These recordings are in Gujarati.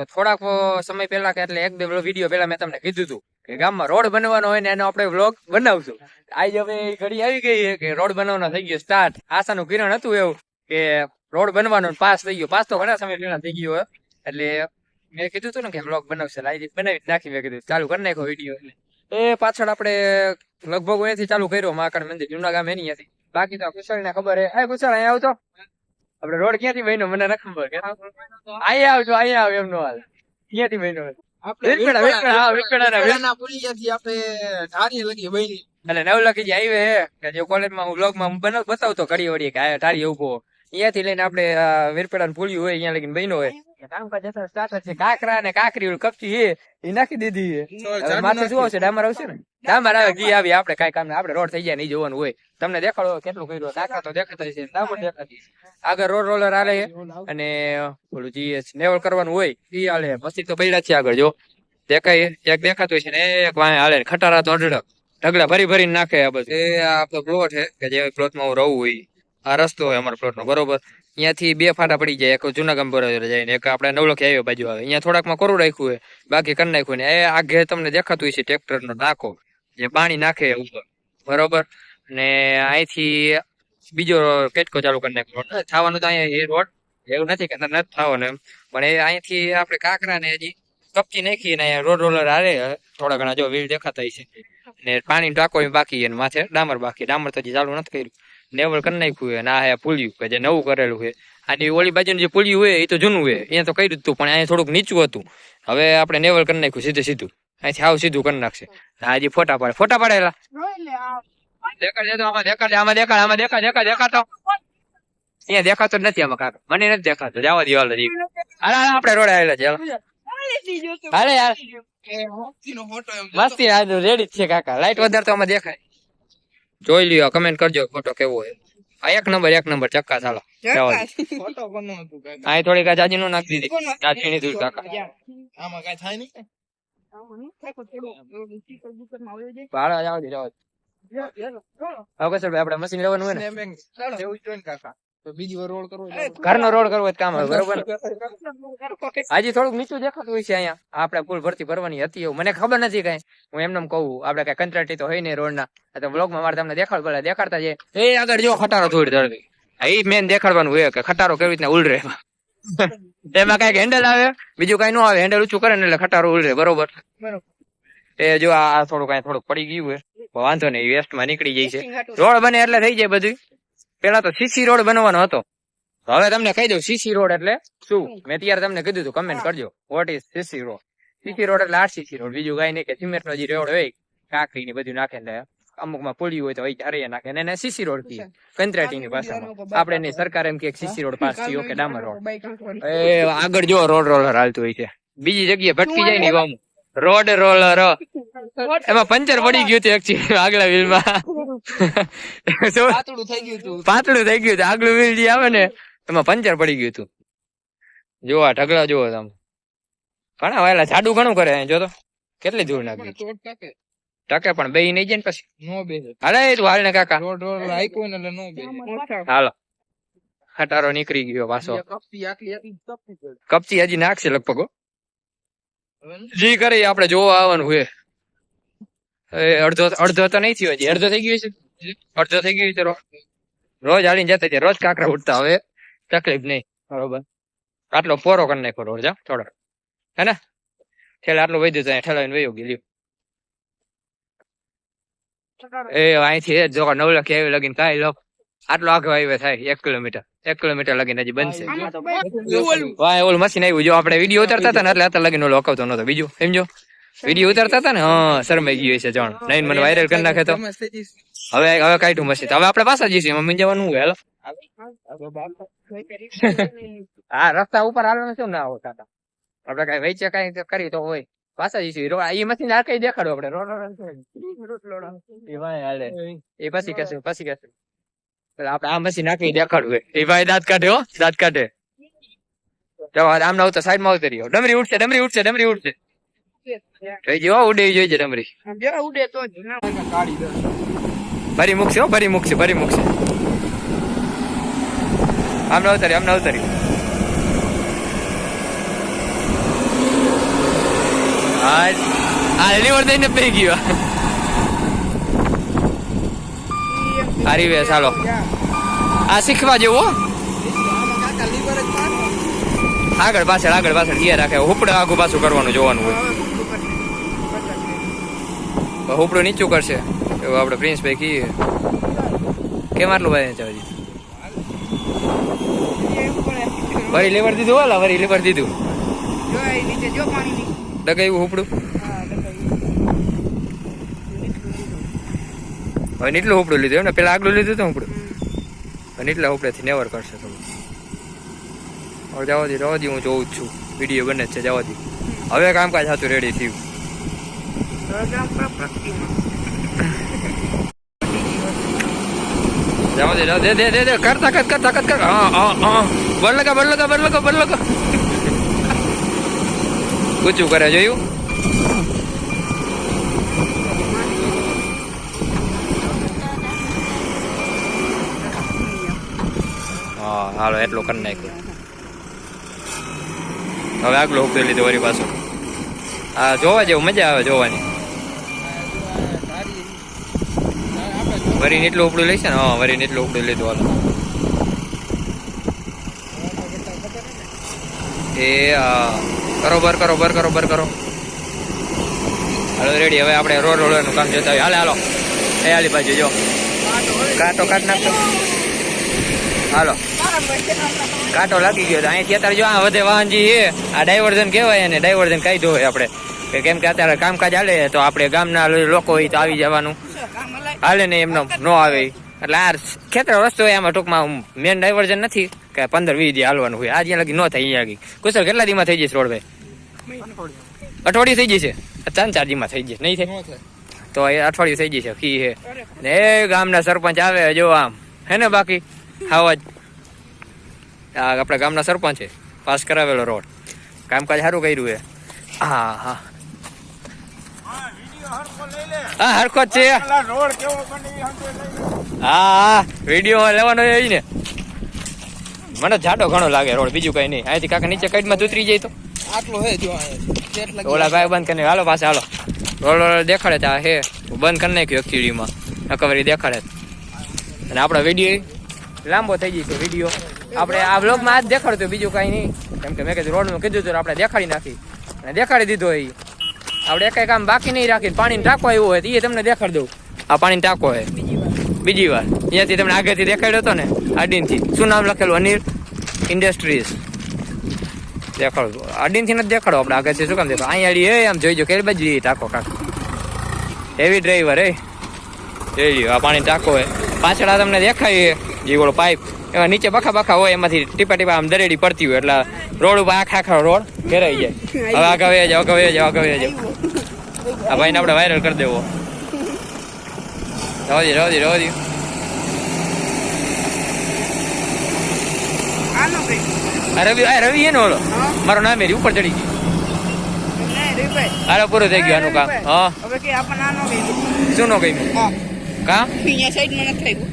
તો થોડાક સમય પહેલા કે એટલે એક બે વીડિયો પહેલા મેં તમને કીધું હતું કે ગામમાં રોડ બનવાનો હોય ને એનો આપણે વ્લોગ બનાવશું. આજે હવે ઘડી આવી ગઈ કે રોડ બનાવવાનો થઈ ગયો સ્ટાર્ટ આશાનું કિરણ હતું એવું કે રોડ બનવાનો પાસ થઈ ગયો. પાસ તો ઘણા સમય પહેલા થઈ ગયો એટલે મેં કીધું હતું ને કે વ્લોગ બનાવશે. લાઈ બનાવી નાખી મેં કીધું. ચાલુ કરી નાખો વીડિયો એ પાછળ આપણે લગભગ અહીંથી ચાલુ કર્યો. માકડ મંદિર. જૂના ગામ એની હતી બાકી તો કુશળ ને ખબર હે. કુશળ અહીંયા આવતો. આપણે રોડ ક્યાંથી બન્યો? મને ન ખબર અહીંયા આવજો અહીંયા આવ એમનો હાલ. ક્યાંથી બન્યો? વેકડા, વેકડા, હા, વેકડા ના વેકડા. એટલે નવલખી હાઈવે કે જે કોલેજમાં હું બ્લોગમાં માં બનાવ બતાવતો ઘડી વળી કે આ ટાળી ઊભો અહીંયાથી લઈને આપણે વીરપેડા પુલિયું હોય અહીંયા લગીને બન્યો હોય. કામકાજ છે. કાકરા ને કાકરી કપચી એ નાખી દીધી છે. માથે શું આવશે ડામર આવશે ને? ડામર આવે ઘી આવી આપણે કઈ કામ આપણે રોડ થઈ જાય નહીં જોવાનું હોય. તમને દેખાડો કેટલું કર્યું કાકા તો દેખાતા છે ડામર દેખાતી આગળ રોડ રોલર આલે અને ઓલું જે નેવલ કરવાનું હોય એ હાલે. પછી તો પૈડા છે આગળ જો. દેખાય એક દેખાતું હોય છે ને એક વાંહે હાલે ખટારા તો અઢળક. ઢગલા ભરી ભરીને નાખે આ બધું. એ આપણો પ્લોટ છે કે જે પ્લોટમાં હું રહું હોય. આ રસ્તો હોય અમારા પ્લોટનો બરોબર? અહીંયાથી બે ફાટા પડી જાય, એક જૂના ગામ બરોબર જાય એક આપણે નવલખી આવ્યો બાજુ આવે. અહીંયા થોડાકમાં કોરું રાખ્યું હોય, બાકી કરી નાખ્યું ને. એ આગે તમને દેખાતું હોય છે ટ્રેક્ટરનો નાકો જે પાણી નાખે ઉપર. બરોબર? ને અહીંથી બીજો કેટકો ચાલુ કરી નાખ્યો. રોડ થવાનું તો અહીંયા એ રોડ, એવું નથી કે નથી થવાનું એમ. પણ એ અહીંથી આપણે કાંકરા ને હજી કપચી નાખી ને રોડ રોલર હારે, થોડા ઘણા જો વ્હીલ દેખાતા છે ને પાણી ટાંકો બાકી અને માથે ડામર બાકી ડામર તો હજી ચાલુ નથી કર્યું. નેવલ કરી નાખ્યું છે ના હે પુલિયું કે જે નવું કરેલું છે. આની ઓલી બાજુનું જે પુલિયું હોય એ તો જૂનું હોય અહીંયા તો કર્યું હતું પણ અહીંયા થોડુંક નીચું હતું. હવે આપણે નેવલ કરી નાખ્યું સીધે સીધું. અહીંથી આવું સીધું કરી નાખશે. હજી ફોટા પાડે ફોટા પાડેલા. દેખાડ દે આમાં દેખાડ આમાં દેખાડ આમાં દેખાડ દેખાડ દેખાડતો અહીંયા દેખાતો જ નથી આમાં કાકા. મને નથી દેખાતો. જવા દો હાલ આપણે રોડ આવેલા છે હાલો. યાર મસ્તી રેડી જ છે કાકા. લાઈટ વધારે તો આમાં દેખાય. જોઈ લ્યો કમેન્ટ કરજો ફોટો કેવો હોય આ એક નંબર એક નંબર ચક્કા ચાલો. જવા થોડી અહીં થોડીક આ જાજી નો નાખી દીધી? કાચી ની દૂર કાકા આમાં કઈ થાય નહીં? કાકા. ઘરનો રોડ કરવો કામ આવે બરોબર? હજી થોડુંક નીચું દેખાતું હોય છે અહીંયા. આપડે કુલ ભરતી ભરવાની હતી એવું. મને ખબર નથી કઈ. હું એમને એમ કહું આપણે કઈ કંત્રાટી તો હોય નહીં રોડ ના તો બ્લોગમાં મારે તમને દેખાડ પડે દેખાડતા છે એ આગળ જો ખટારો થોડી ધરવી એ મેન દેખાડવાનું હોય કે ખટારો કેવી રીતના ઉલરે એમાં. કંઈક હેન્ડલ આવે બીજું કઈ ન આવે હેન્ડલ ઊંચું કરે ને એટલે ખટારો ઉલરે બરોબર. એ જો આ થોડું કઈ થોડુંક પડી ગયું હોય વાંધો નહીં વેસ્ટમાં નીકળી જાય છે. રોડ બને એટલે થઈ જાય બધું પેલા તો સીસી રોડ બનવાનો હતો. હવે તમને કહી દઉં સીસી રોડ એટલે શું? મેં ત્યારે તમને કીધું હતું કમેન્ટ કરજો. What is CC road CC road એટલે આરસીસી રોડ બીજું કઈ નહીં કે સિમેન્ટ નો જે રોડ હોય. કાંકરી ને બધું નાખે ને અમુકમાં પુલી હોય તો હોય નાખે ને સીસી રોડથી કંત્રાટી ની ભાષામાં. આપણે એની સરકાર એમ કે સીસી રોડ પાસ થયો કે ડામર રોડ. એ આગળ જો રોડ રોલર હાલતું હોય છે. બીજી જગ્યાએ ભટકી જાય ને ગામ રોડ રોલર એમાં પંચર પડી ગયું હતું એકચ્યુઅલી આગલા વ્હીલમાં પાતળું થઈ ગયું તું પાતળું થઈ ગયું હતું. આગલું વ્હીલ જે આવે ને એમાં પંચર પડી ગયું હતું. જોવા આ ઢગલા જુઓ તમે. ઘણા વાયલા જાડુ ઘણું કરે જો તો. કેટલી ધૂળ નાખી? ટકે. ટકે પણ બે નહીં જાય ને પછી? નો બે. હાલે તું હાલ ને કાકા. રોડ એટલે નો બે. હાલો. ખટારો નીકળી ગયો પાછો. કપચી હજી નાખશે લગભગ જી કરે ઈ આપણે જોવા આવવાનું હોય એ અડધો અડધો તો નહીં થયો હજી. અડધો થઈ ગયો છે? અડધો થઈ ગયો છે રો- રોજ હાલીને જતા રોજ કાંકરા ઉડતા હવે તકલીફ નહીં. બરોબર. આટલો પોરો કરી નાખો રોડ જા થોડો હે ને છેલ્લે આટલું તો અહીંયા ઠેલાવીને વયો ગયું એ અહીંથી જો નવલખી આવી લગીને કાંઈ લો આટલો આગળ હાઈવે થાય એક કિલોમીટર એક કિલોમીટર લગીને હજી બનશે વાહ ઓલું મશીન આવ્યું જો આપણે વીડિયો ઉતારતા હતા ને એટલે અત્યારે લગીને ઓલો અકાવતો નતો બીજું સમજો વીડિયો ઉતારતા હતા ને હા શરમાઈ ગયો છે જાણ નહીં મને વાયરલ કરી નાખે તો હવે હવે કાઢું મશીન હવે આપણે પાછા જઈશું એમાં જવાનું હું હેલો હા રસ્તા ઉપર હાલવાનું શું ના હોય આપણે કઈ વેચે કઈ કરી તો હોય. પાછા જઈશું. રો- એ મશીન આ કઈ દેખાડો આપણે. રો- રો- રો- એ ભાઈ હાલે. એ પછી કહેશે, પછી કહેશું. આપડે આ મશીન નાખી દેખાડવું હોય. એ ભાઈ દાંત કાઢે હો, દાંત કાઢે. આમ ના આવતો સાઈડમાં આવતો રહ્યો ડમરી ઉઠશે ડમરી ઉઠશે ડમરી ઉઠશે જોઈ જો ઉડે ડમરી કાઢી દે ભરી મૂકશે ભરી મૂકશે ભરી મૂકશે. આમ ના ઉતારી આમ ના બસ આ લીવર દઈને પી ગયો. હારી વે ચાલો. આ શીખવા જેવો હો. આગળ પાછળ આગળ પાછળ ગિયર રાખે. હુપડે આગું પાછું કરવાનું જોવાનું હોય. હુપડું નીચું કરશે. એવું આપણે પ્રિન્સ ભાઈ કહીએ. કેમ આટલું ભાઈ વરી લેવર દીધું ઓલા વરી લેવર દીધું. જો નીચે જો પાણીની. ડગાવ્યું હોપડું હવે નીટલું હોપડું લીધું એમ ને? પેલા આગલું લીધું હતું હોપડું. હવે નીટલા હોપડેથી નેવર કરશે તમે. હવે જવા દે જવા હું જોઉં જ છું. વીડિયો બને છે જવા દે. હવે કામકાજ સાચું રેડી થયું. જવા દે દે દે દે કરતા કત કરતા કર કર હા હા હા. બર લગા બર ઊંચું કરે, જોયું? હાલો, એટલું કરી નાખ્યું. હવે આગલો ઉપરી લીધો વળી પાછો. હા જોવા જેવું મજા આવે જોવાની. વરીને એટલું ઉપડું લઈશ ને? હા, વરીને એટલું ઉપડું લીધું, હાલો. એ હા બરોબર કરો, બર કરો બર કરો. હાલો, રેડી. હવે આપણે રોડ રોડનું કામ જોતા હોય હાલે, હાલો. એ હાલી બાજુ જો. કાંટો કાઢ નાખતો હાલો. કાંટો લાગી ગયો અહીંથી અત્યારે જો આ વધે વાહનજી એ આ ડાયવર્ઝન કહેવાય એને. ડાયવર્ઝન કહી દો આપણે. કે કેમ કે અત્યારે કામકાજ હાલે તો આપણે ગામના લોકો હોય તો આવી જવાનું. હાલે ને એમનો નો આવે. એટલે આ ખેતર રસ્તો હોય આમાં ટૂંકમાં મેન ડાયવર્ઝન નથી. કે પંદર વીસ દી હાલવાનું હોય. આ જ્યાં લગી ન થાય અહીંયા આગી કુશલ કેટલા દીમાં થઈ જશે રોડ ભાઈ અઠવાડિયું થઈ જશે ત્રણ ચાર દીમાં થઈ જશે નહીં થાય? તો એ અઠવાડિયું થઈ જશે કી હે. ને એ ગામના સરપંચ આવે જો આમ. હે ને બાકી? આવા જ આ આપણા ગામના સરપંચ છે. પાસ કરાવેલો રોડ. કામકાજ સારું કર્યું હે. હા હા. હા હરખો જ છે. હા હા. વીડિયો લેવાનો એ ને. મને જાડો ઘણો લાગે રોડ બીજું કઈ નહીં. અહીંથી કાકા નીચે કઈટમાં ઉતરી જાય તો? આટલો હે જો ઓલા ભાઈ બંધ કરીને હાલો પાસે હાલો. રોડ રોડ દેખાડે તા હે. બંધ કરી નાખ્યું એકચુઅલીમાં નકવરી દેખાડે. અને આપણો વીડિયો લાંબો થઈ જશે વીડિયો. આપણે આ વ્લોગમાં આજ દેખાડતો બીજું કાંઈ નહીં. કેમ કે મેં કીધું રોડનું કીધું હતું આપણે દેખાડી નાખી. અને દેખાડી દીધો એ. આપણે એક કામ બાકી નહીં રાખી પાણીનો ટાંકો આવ્યો હોય તો એ તમને દેખાડી દઉં. આ પાણી ટાંકો હે બીજી વાર. અહીંયાથી તમને આગળથી દેખાડ્યો હતો ને આડીનથી શું નામ લખેલું? અનિલ ઇન્ડસ્ટ્રીઝ. દેખાડો. આડીનથી નથી દેખાડો આપણે આગળથી. શું કામ દેખાડો? અહીંયા એ આમ જોઈજો કે બાજુ એ ટાંકો કાંક. હેવી ડ્રાઈવર એ જોઈ આ પાણી ટાંકો હોય પાછળ આ તમને દેખાય જે ઓળો પાઇપ એમાં નીચે બખા બખા હોય, એમાંથી ટીપા ટીપા આમ દરેડી પડતી હોય, એટલે રોડ ઉપર આખા આખા રોડ ઘેરાઈ જાય. હવે આગળ જાવ આગળ જાવ આગળ જાવ આ ભાઈને આપણે વાયરલ કરી દેવો. રવા દી રવા દી રવા દી આનો ભાઈ આ રવિ આ રવિ એનો ઓલો હા મારો નામ એરી ઉપર ચડી ગયું પૂરું થઈ આનું કામ હા શું નો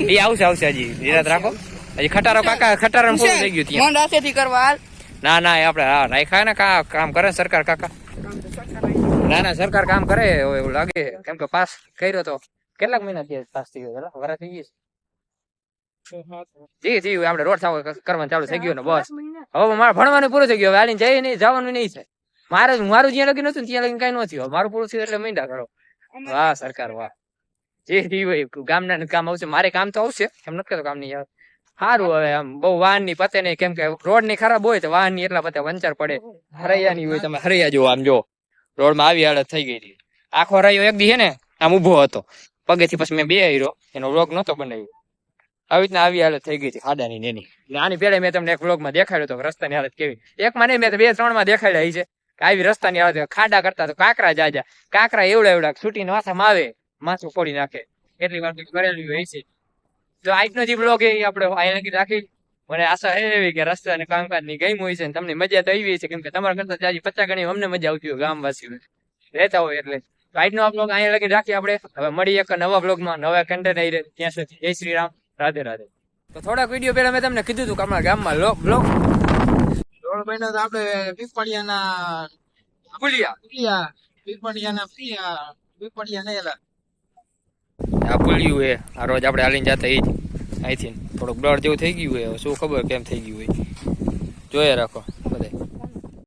એ આવશે આવશે હજી નિરાત રાખો હજી ખટારો કાકા ખટારો પૂરું થઈ ગયું ત્યાં કરવા ના ના આપડે આપણે હા રાખ્યા ને કા કામ કરે સરકાર કાકા ના ના સરકાર કામ કરે એવું લાગે કેમ કે પાસ કર્યો તો કેટલાક મહિના થયા પાસ થઈ ગયો વરા થઈ ગયું જી જી આપણે રોડ સાવ કરવાનું ચાલુ થઈ ગયું ને બસ. હવે મારે ભણવાનું પૂરું થઈ ગયું હવે આની જઈ નહીં જવાનું નહીં છે મારે મારું જ્યાં લગી નતું ત્યાં લગી કઈ ન થયું મારું પૂરું થયું એટલે મહિના કરો. વાહ સરકાર વાહ. જે જી ભાઈ ગામના કામ આવશે. મારે કામ તો આવશે. એમ નથી કહેતો કામ નહીં યાર. સારું હવે આમ બહુ વાહનની પતે નહીં. કેમ કે રોડની ખરાબ હોય તો વાહનની એટલા પતે વંચર પડે. હરૈયા ની હોય તમે હરૈયા જો આમ જો. રોડમાં આવી હાલત થઈ ગઈ હતી. આખો હરૈયો એક દી હે ને આમ ઊભો હતો. પગેથી પછી મેં બે આવ્યો એનો વ્લોગ નતો બનાવ્યો. આવી રીતના આવી હાલત થઈ ગઈ હતી, ખાડાની એની. આની પહેલા મેં તમને એક વ્લોગમાં દેખાડ્યો હતો રસ્તાની હાલત કેવી. એક માં નહીં, મેં તો બે ત્રણમાં દેખાડ્યા છે. આવી રસ્તાની હાલત ખાડા કરતા તો કાંકરા જાજા. કાંકરા એવડા એવડા છૂટીને માથામાં આવે, માથું ફોડી નાખે. એટલી વાર કરેલી હોય છે. તો આજનો જે બ્લોગ એ આપણે લગી રાખી. મને આશા એવી કે રસ્તા અને કામકાજની ગઈ હોય છે તમને મજા તો આવી છે કેમ કે તમારા કરતા જાજી પચાસ ગણી અમને મજા આવતી હોય ગામવાસીઓ રહેતા હોય એટલે. તો આજનો આ બ્લોગ અહીંયા લગી રાખીએ આપણે. હવે મળીએ એક નવા બ્લોગમાં નવા કન્ટેન્ટ આવી રહે. ત્યાં સુધી જય શ્રી રામ. રાધે રાધે. તો થોડાક વીડિયો પહેલા મેં તમને કીધું હતું કે આપણા ગામમાં બ્લોગ બન્યો તો આપણે પીપળિયાના ભૂલિયા. આ એલા. આ પુલિયું હે આ રોજ આપણે હાલીને જતા એ જ. અહીંથી થોડુંક બ્લડ જેવું થઈ ગયું હોય. શું ખબર કેમ થઈ ગયું હોય. જોયા રાખો.